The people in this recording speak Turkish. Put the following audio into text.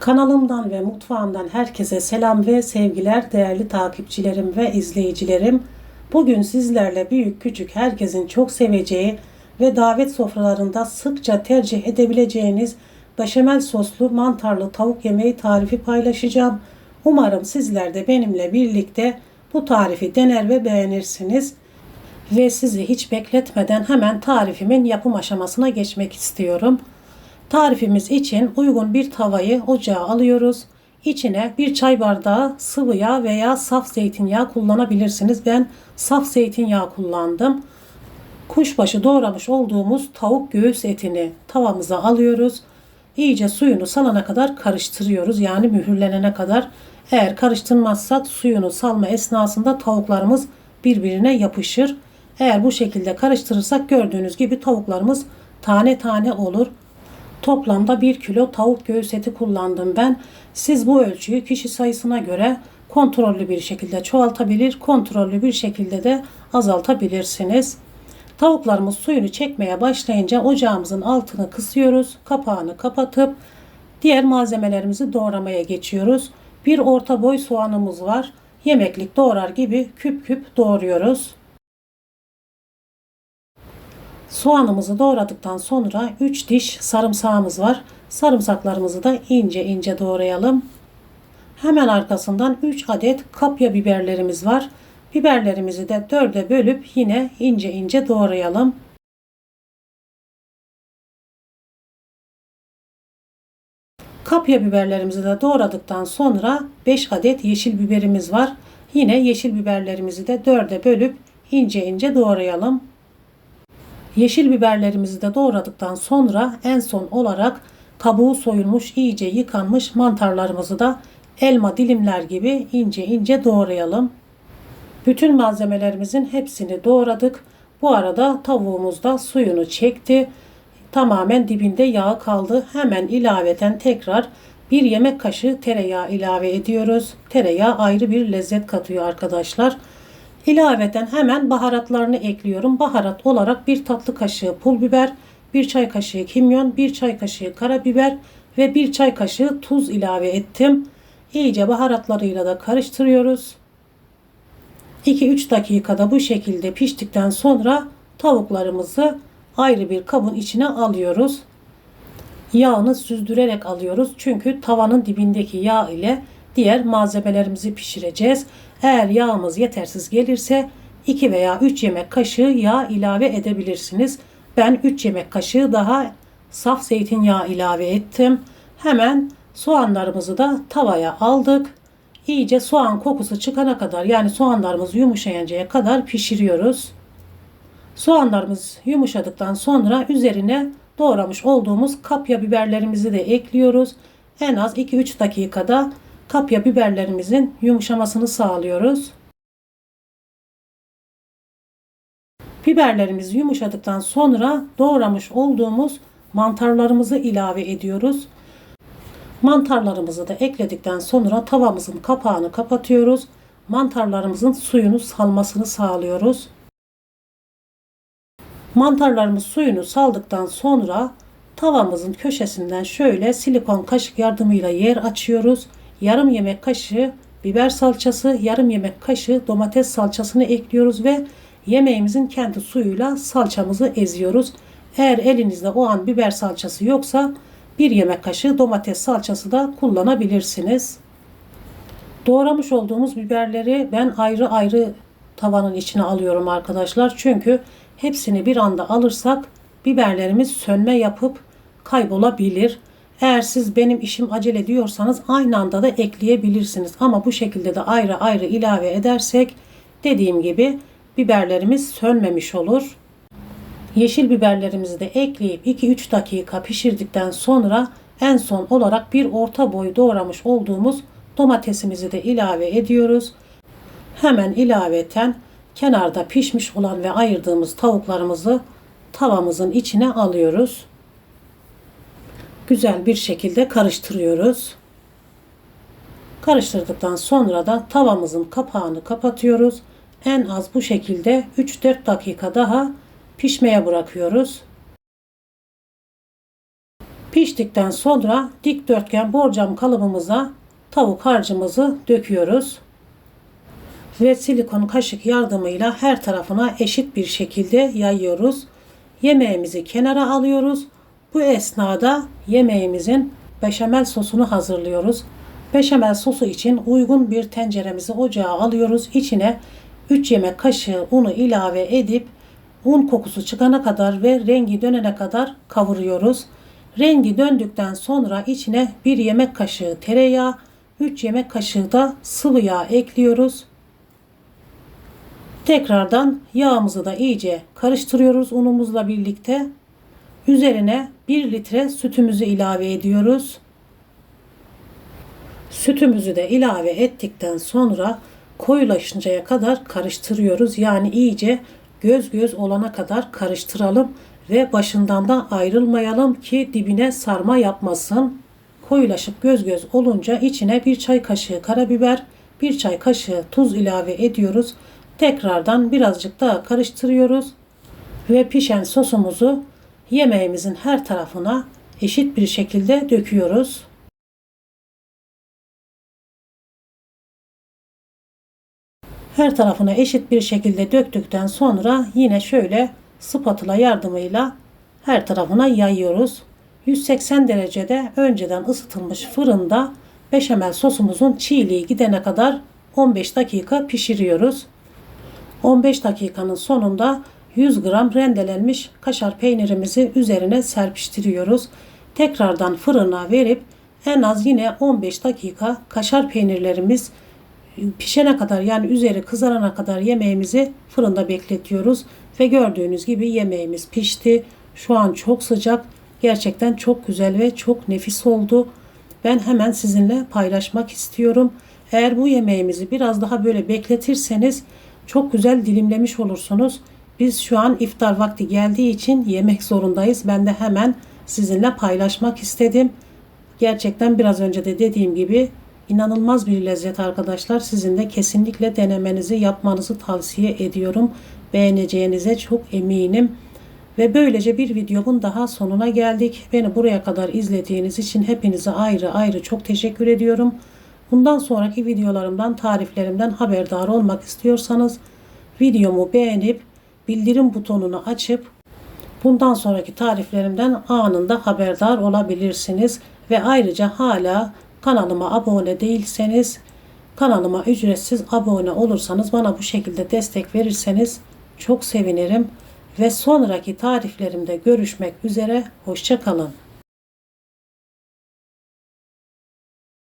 Kanalımdan ve mutfağımdan herkese selam ve sevgiler değerli takipçilerim ve izleyicilerim. Bugün sizlerle büyük küçük herkesin çok seveceği ve davet sofralarında sıkça tercih edebileceğiniz beşamel soslu mantarlı tavuk yemeği tarifi paylaşacağım. Umarım sizler de benimle birlikte bu tarifi dener ve beğenirsiniz. Ve sizi hiç bekletmeden hemen tarifimin yapım aşamasına geçmek istiyorum. Tarifimiz için uygun bir tavayı ocağa alıyoruz. İçine bir çay bardağı sıvı yağ veya saf zeytinyağı kullanabilirsiniz. Ben saf zeytinyağı kullandım. Kuşbaşı doğramış olduğumuz tavuk göğüs etini tavamıza alıyoruz. İyice suyunu salana kadar karıştırıyoruz. Yani mühürlenene kadar. Eğer karıştırmazsak suyunu salma esnasında tavuklarımız birbirine yapışır. Eğer bu şekilde karıştırırsak gördüğünüz gibi tavuklarımız tane tane olur. Toplamda 1 kilo tavuk göğüs eti kullandım ben. Siz bu ölçüyü kişi sayısına göre kontrollü bir şekilde çoğaltabilir, kontrollü bir şekilde de azaltabilirsiniz. Tavuklarımız suyunu çekmeye başlayınca ocağımızın altını kısıyoruz. Kapağını kapatıp diğer malzemelerimizi doğramaya geçiyoruz. Bir orta boy soğanımız var. Yemeklik doğrar gibi küp küp doğruyoruz. Soğanımızı doğradıktan sonra 3 diş sarımsağımız var. Sarımsaklarımızı da ince ince doğrayalım. Hemen arkasından 3 adet kapya biberlerimiz var. Biberlerimizi de 4'e bölüp yine ince ince doğrayalım. Kapya biberlerimizi de doğradıktan sonra 5 adet yeşil biberimiz var. Yine yeşil biberlerimizi de 4'e bölüp ince ince doğrayalım. Yeşil biberlerimizi de doğradıktan sonra en son olarak kabuğu soyulmuş, iyice yıkanmış mantarlarımızı da elma dilimler gibi ince ince doğrayalım. Bütün malzemelerimizin hepsini doğradık. Bu arada tavuğumuz da suyunu çekti. Tamamen dibinde yağ kaldı. Hemen ilaveten tekrar bir yemek kaşığı tereyağı ilave ediyoruz. Tereyağı ayrı bir lezzet katıyor arkadaşlar. İlaveten hemen baharatlarını ekliyorum. Baharat olarak bir tatlı kaşığı pul biber, bir çay kaşığı kimyon, bir çay kaşığı karabiber ve bir çay kaşığı tuz ilave ettim. İyice baharatlarıyla da karıştırıyoruz. 2-3 dakikada bu şekilde piştikten sonra tavuklarımızı ayrı bir kabın içine alıyoruz. Yağını süzdürerek alıyoruz. Çünkü tavanın dibindeki yağ ile diğer malzemelerimizi pişireceğiz. Eğer yağımız yetersiz gelirse 2 veya 3 yemek kaşığı yağ ilave edebilirsiniz. Ben 3 yemek kaşığı daha saf zeytinyağı ilave ettim. Hemen soğanlarımızı da tavaya aldık. İyice soğan kokusu çıkana kadar yani soğanlarımız yumuşayıncaya kadar pişiriyoruz. Soğanlarımız yumuşadıktan sonra üzerine doğramış olduğumuz kapya biberlerimizi de ekliyoruz. En az 2-3 dakikada kapya biberlerimizin yumuşamasını sağlıyoruz. Biberlerimiz yumuşadıktan sonra doğramış olduğumuz mantarlarımızı ilave ediyoruz. Mantarlarımızı da ekledikten sonra tavamızın kapağını kapatıyoruz. Mantarlarımızın suyunu salmasını sağlıyoruz. Mantarlarımız suyunu saldıktan sonra tavamızın köşesinden şöyle silikon kaşık yardımıyla yer açıyoruz. Yarım yemek kaşığı biber salçası, yarım yemek kaşığı domates salçasını ekliyoruz ve yemeğimizin kendi suyuyla salçamızı eziyoruz. Eğer elinizde o an biber salçası yoksa bir yemek kaşığı domates salçası da kullanabilirsiniz. Doğramış olduğumuz biberleri ben ayrı ayrı tavanın içine alıyorum arkadaşlar. Çünkü hepsini bir anda alırsak biberlerimiz sönme yapıp kaybolabilir. Eğer siz benim işim acele diyorsanız aynı anda da ekleyebilirsiniz. Ama bu şekilde de ayrı ayrı ilave edersek dediğim gibi biberlerimiz sönmemiş olur. Yeşil biberlerimizi de ekleyip 2-3 dakika pişirdikten sonra en son olarak bir orta boy doğramış olduğumuz domatesimizi de ilave ediyoruz. Hemen ilaveten kenarda pişmiş olan ve ayırdığımız tavuklarımızı tavamızın içine alıyoruz. Güzel bir şekilde karıştırıyoruz. Karıştırdıktan sonra da tavamızın kapağını kapatıyoruz. En az bu şekilde 3-4 dakika daha pişmeye bırakıyoruz. Piştikten sonra dikdörtgen borcam kalıbımıza tavuk harcımızı döküyoruz. Ve silikon kaşık yardımıyla her tarafına eşit bir şekilde yayıyoruz. Yemeğimizi kenara alıyoruz. Bu esnada yemeğimizin beşamel sosunu hazırlıyoruz. Beşamel sosu için uygun bir tenceremizi ocağa alıyoruz. İçine 3 yemek kaşığı unu ilave edip un kokusu çıkana kadar ve rengi dönene kadar kavuruyoruz. Rengi döndükten sonra içine 1 yemek kaşığı tereyağı, 3 yemek kaşığı da sıvı yağ ekliyoruz. Tekrardan yağımızı da iyice karıştırıyoruz unumuzla birlikte. Üzerine 1 litre sütümüzü ilave ediyoruz. Sütümüzü de ilave ettikten sonra koyulaşıncaya kadar karıştırıyoruz. Yani iyice göz göz olana kadar karıştıralım ve başından da ayrılmayalım ki dibine sarma yapmasın. Koyulaşıp göz göz olunca içine bir çay kaşığı karabiber, bir çay kaşığı tuz ilave ediyoruz. Tekrardan birazcık daha karıştırıyoruz ve pişen sosumuzu yemeğimizin her tarafına eşit bir şekilde döküyoruz. Her tarafına eşit bir şekilde döktükten sonra yine şöyle spatula yardımıyla her tarafına yayıyoruz. 180 derecede önceden ısıtılmış fırında beşamel sosumuzun çiğliği gidene kadar 15 dakika pişiriyoruz. 15 dakikanın sonunda 100 gram rendelenmiş kaşar peynirimizi üzerine serpiştiriyoruz. Tekrardan fırına verip en az yine 15 dakika kaşar peynirlerimiz pişene kadar yani üzeri kızarana kadar yemeğimizi fırında bekletiyoruz. Ve gördüğünüz gibi yemeğimiz pişti. Şu an çok sıcak. Gerçekten çok güzel ve çok nefis oldu. Ben hemen sizinle paylaşmak istiyorum. Eğer bu yemeğimizi biraz daha böyle bekletirseniz çok güzel dilimlemiş olursunuz. Biz şu an iftar vakti geldiği için yemek zorundayız. Ben de hemen sizinle paylaşmak istedim. Gerçekten biraz önce de dediğim gibi inanılmaz bir lezzet arkadaşlar. Sizin de kesinlikle denemenizi yapmanızı tavsiye ediyorum. Beğeneceğinize çok eminim. Ve böylece bir videomun daha sonuna geldik. Beni buraya kadar izlediğiniz için hepinize ayrı ayrı çok teşekkür ediyorum. Bundan sonraki videolarımdan, tariflerimden haberdar olmak istiyorsanız videomu beğenip bildirim butonunu açıp bundan sonraki tariflerimden anında haberdar olabilirsiniz. Ve ayrıca hala kanalıma abone değilseniz kanalıma ücretsiz abone olursanız bana bu şekilde destek verirseniz çok sevinirim ve sonraki tariflerimde görüşmek üzere hoşçakalın.